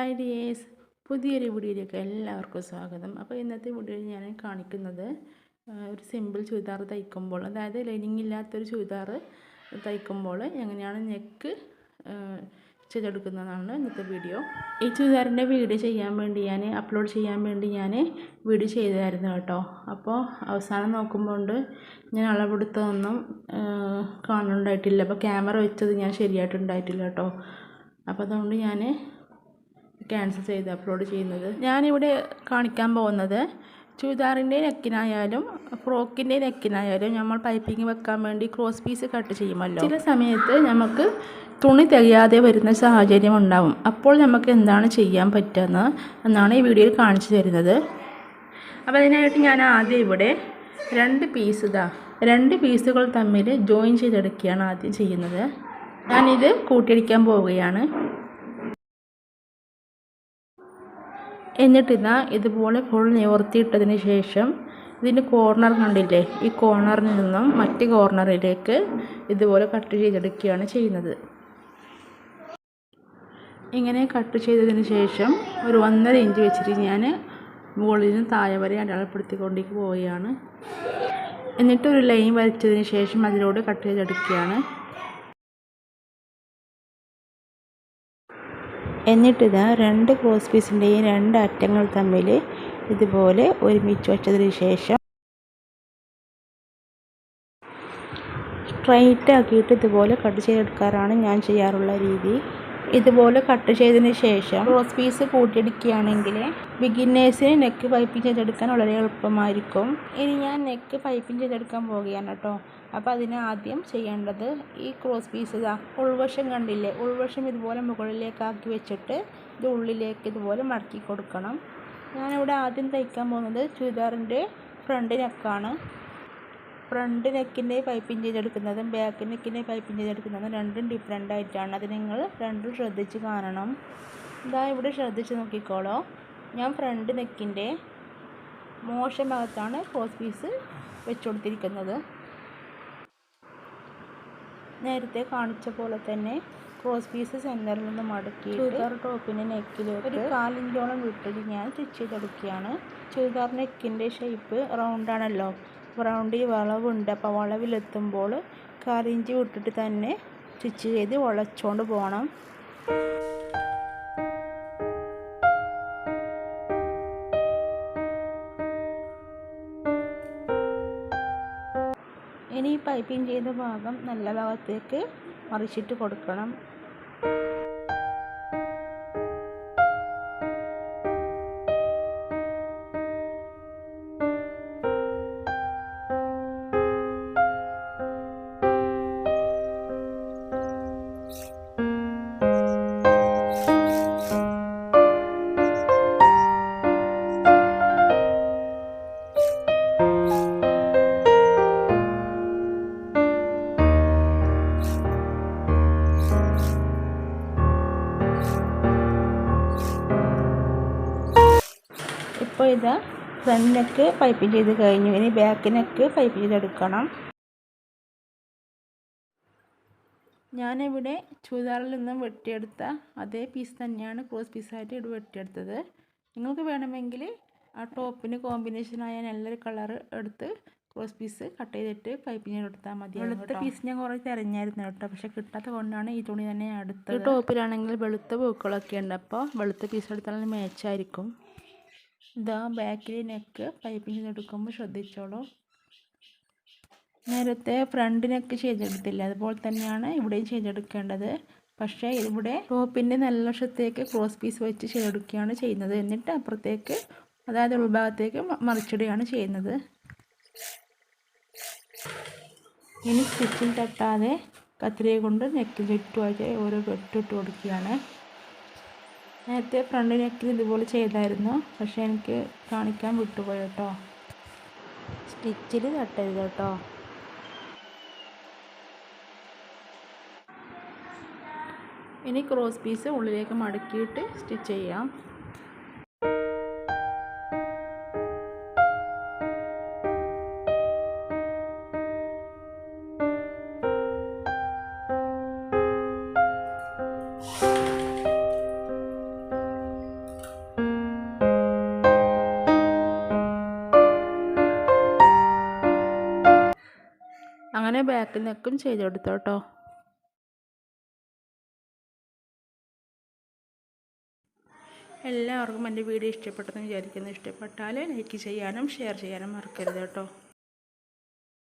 Hi dears. പുതിയൊരു വീഡിയോയിലേക്ക് എല്ലാവർക്കും സ്വാഗതം. അപ്പോൾ ഇന്നത്തെ വീഡിയോയിൽ ഞാൻ കാണിക്കുന്നത് ഒരു സിമ്പിൾ ചുരിദാർ തയ്ക്കുമ്പോൾ അതായത് ലൈനിങ് ഇല്ലാത്തൊരു ചുരിദാർ തയ്ക്കുമ്പോൾ എങ്ങനെയാണ് നെക്ക് ചെയ്തെടുക്കുന്നതാണ് ഇന്നത്തെ വീഡിയോ. ഈ ചുരിദാറിന്റെ വീഡിയോ ചെയ്യാൻ വേണ്ടി ഞാൻ അപ്ലോഡ് ചെയ്യാൻ വേണ്ടി ഞാൻ വീഡിയോ ചെയ്തായിരുന്നു കേട്ടോ. അപ്പോൾ അവസാനം നോക്കുമ്പോൾ ഞാൻ അളവെടുത്തതൊന്നും കാണുന്നുണ്ടായിട്ടില്ല അപ്പോൾ ക്യാമറ വെച്ചത് ഞാൻ ശരിയായിട്ടുണ്ടായിട്ടില്ല കേട്ടോ. അപ്പോൾ അതുകൊണ്ട് ഞാൻ ക്യാൻസൽ ചെയ്ത് അപ്ലോഡ് ചെയ്യുന്നത്. ഞാനിവിടെ കാണിക്കാൻ പോകുന്നത് ചുരിദാറിന്റെ നെക്കിനായാലും ഫ്രോക്കിന്റെ നെക്കിനായാലും നമ്മൾ പൈപ്പിംഗ് വെക്കാൻ വേണ്ടി ക്രോസ് പീസ് കട്ട് ചെയ്യുമല്ലോ. ചില സമയത്ത് നമുക്ക് തുണി തികയാതെ വരുന്ന സാഹചര്യം ഉണ്ടാവും. അപ്പോൾ നമുക്ക് എന്താണ് ചെയ്യാൻ പറ്റുന്നത് എന്നാണ് ഈ വീഡിയോയിൽ കാണിച്ചു തരുന്നത്. അപ്പോൾ അതിനായിട്ട് ഞാൻ ആദ്യം ഇവിടെ രണ്ട് പീസ് ഇതാ രണ്ട് പീസുകൾ തമ്മിൽ ജോയിൻ ചെയ്തെടുക്കുകയാണ് ആദ്യം ചെയ്യുന്നത്. ഞാനിത് കൂട്ടിയടിക്കാൻ പോവുകയാണ്. എന്നിട്ടിതാ ഇതുപോലെ ഫുൾ നിവർത്തിയിട്ടതിന് ശേഷം ഇതിന്റെ കോർണർ കണ്ടില്ലേ? ഈ കോർണറിൽ നിന്നും മറ്റ് കോർണറിലേക്ക് ഇതുപോലെ കട്ട് ചെയ്തെടുക്കുകയാണ് ചെയ്യുന്നത്. ഇങ്ങനെ കട്ട് ചെയ്തതിന് ശേഷം ഒരു ഒന്നര ഇഞ്ച് വെച്ചിട്ട് ഞാൻ മുകളിൽ നിന്ന് താഴെ വരെ അടയാളപ്പെടുത്തിക്കൊണ്ടേക്ക് പോവുകയാണ്. എന്നിട്ട് ഒരു ലൈൻ വരച്ചതിന് ശേഷം അതിലൂടെ കട്ട് ചെയ്തെടുക്കുകയാണ്. എന്നിട്ടിതാ രണ്ട് ക്രോസ് പീസിന്റെയും രണ്ട് അറ്റങ്ങൾ തമ്മിൽ ഇതുപോലെ ഒരുമിച്ച് വച്ചതിന് ശേഷം സ്ട്രൈറ്റ് ആക്കിയിട്ട് ഇതുപോലെ കട്ട് ചെയ്തെടുക്കാറാണ് ഞാൻ ചെയ്യാറുള്ള രീതി. ഇതുപോലെ കട്ട് ചെയ്തതിന് ശേഷം റോസ് പീസ് കൂട്ടിയെടുക്കുകയാണെങ്കിൽ ബിഗിന്നേഴ്സിന് നെക്ക് പൈപ്പിംഗ് ചെയ്തെടുക്കാൻ വളരെ എളുപ്പമായിരിക്കും. ഇനി ഞാൻ നെക്ക് പൈപ്പിംഗ് ചെയ്തെടുക്കാൻ പോവുകയാണ് കേട്ടോ. അപ്പോൾ അതിന് ആദ്യം ചെയ്യേണ്ടത് ഈ ക്രോസ് പീസ് ഇതാ ഉൾവശം കണ്ടില്ലേ? ഉൾവശം ഇതുപോലെ മുകളിലേക്കാക്കി വെച്ചിട്ട് ഇത് ഉള്ളിലേക്ക് ഇതുപോലെ മടക്കി കൊടുക്കണം. ഞാനിവിടെ ആദ്യം തയ്ക്കാൻ പോകുന്നത് ചുരിദാറിന്റെ ഫ്രണ്ട് നെക്കാണ് ഫ്രണ്ട് നെക്കിന്റെ പൈപ്പിംഗ് ചെയ്തെടുക്കുന്നതും ബാക്ക് നെക്കിന്റെ പൈപ്പിംഗ് ചെയ്തെടുക്കുന്നതും രണ്ടും ഡിഫറെന്റ് ആയിട്ടാണ്. അത് നിങ്ങൾ രണ്ടും ശ്രദ്ധിച്ച് കാണണം. ഇതാ ഇവിടെ ശ്രദ്ധിച്ച് നോക്കിക്കോളോ. ഞാൻ ഫ്രണ്ട് നെക്കിന്റെ മോശം ഭാഗത്താണ് ക്രോസ് പീസ് വെച്ച് കൊടുത്തിരിക്കുന്നത്. നേരത്തെ കാണിച്ച പോലെ തന്നെ ക്രോസ് പീസ് സെന്ററിൽ നിന്ന് മടക്കി ചുരിദാർ ടോപ്പിന്റെ നെക്കിലേക്ക് ഒരു കാലിഞ്ചോളം വിട്ടിട്ട് ഞാൻ സ്റ്റിച്ച് ചെയ്തെടുക്കുകയാണ്. ചുരിദാർ നെക്കിന്റെ ഷേപ്പ് റൗണ്ട് ഈ വളവുണ്ട്. അപ്പോൾ വളവിലെത്തുമ്പോൾ കറിഞ്ചി വിട്ടിട്ട് തന്നെ സ്റ്റിച്ച് ചെയ്ത് വളച്ചുകൊണ്ട് പോകണം. ഇനി ഈ പൈപ്പിംഗ് ചെയ്ത ഭാഗം നല്ല ഭാഗത്തേക്ക് മറിച്ചിട്ട് കൊടുക്കണം. ഇപ്പോൾ ഇതാ ഫ്രണ്ട് നെക്ക് പൈപ്പിംഗ് ചെയ്ത് കഴിഞ്ഞു. ഇനി ബാക്ക് നെക്ക് പൈപ്പ് ചെയ്തെടുക്കണം. ഞാനിവിടെ ചുരിദാറിൽ നിന്നും വെട്ടിയെടുത്ത അതേ പീസ് തന്നെയാണ് ക്രോസ് പീസായിട്ട് ഇവിടെ വെട്ടിയെടുത്തത്. നിങ്ങൾക്ക് വേണമെങ്കിൽ ആ ടോപ്പിന് കോമ്പിനേഷനായ നല്ലൊരു കളർ എടുത്ത് ക്രോസ് പീസ് കട്ട് ചെയ്തിട്ട് പൈപ്പിന് എടുത്താൽ മതി വെളുത്ത പീസ് ഞാൻ കുറേ തിരഞ്ഞായിരുന്നു കേട്ടോ. പക്ഷെ കിട്ടാത്ത കൊണ്ടാണ് ഈ തുണി തന്നെ അടുത്തത് ടോപ്പിലാണെങ്കിൽ വെളുത്ത പൂക്കളൊക്കെ ഉണ്ട്. അപ്പോൾ വെളുത്ത പീസ് എടുത്താൽ മാച്ചായിരിക്കും ഇതാ ബാക്കിൽ നെക്ക് പൈപ്പിംഗ് ചെയ്തെടുക്കുമ്പോൾ ശ്രദ്ധിച്ചോളൂ. നേരത്തെ ഫ്രണ്ട് നെക്ക് ചെയ്തെടുത്തില്ല? അതുപോലെ തന്നെയാണ് ഇവിടെയും ചെയ്തെടുക്കേണ്ടത്. പക്ഷേ ഇവിടെ ടോപ്പിന്റെ നല്ല വശത്തേക്ക് ക്രോസ് പീസ് വെച്ച് ചെയ്തെടുക്കുകയാണ് ചെയ്യുന്നത്. എന്നിട്ട് അപ്പുറത്തേക്ക് അതായത് ഉൾഭാഗത്തേക്ക് മറിച്ചിടുകയാണ് ചെയ്യുന്നത്. ഇനി സ്റ്റിച്ചിൽ തട്ടാതെ കത്തിരിയെ കൊണ്ട് നെക്കിൽ ചുറ്റുമായിട്ട് ഓരോ കെട്ടിട്ട് കൊടുക്കുകയാണ്. നേരത്തെ ഫ്രണ്ട് നെക്കിൽ ഇതുപോലെ ചെയ്തായിരുന്നു. പക്ഷേ എനിക്ക് കാണിക്കാൻ വിട്ടുപോയി കേട്ടോ. സ്റ്റിച്ചിൽ തട്ടരുത് കേട്ടോ. ഇനി ക്രോസ് പീസ് ഉള്ളിലേക്ക് മടക്കിയിട്ട് സ്റ്റിച്ച് ചെയ്യാം. അങ്ങനെ ബാക്കിൽ നിൽക്കും ചെയ്ത് കൊടുത്തോട്ടോ എല്ലാവർക്കും എന്റെ വീഡിയോ ഇഷ്ടപ്പെട്ടെന്ന് വിചാരിക്കുന്നു. ഇഷ്ടപ്പെട്ടാൽ ലൈക്ക് ചെയ്യാനും ഷെയർ ചെയ്യാനും മറക്കരുത് കേട്ടോ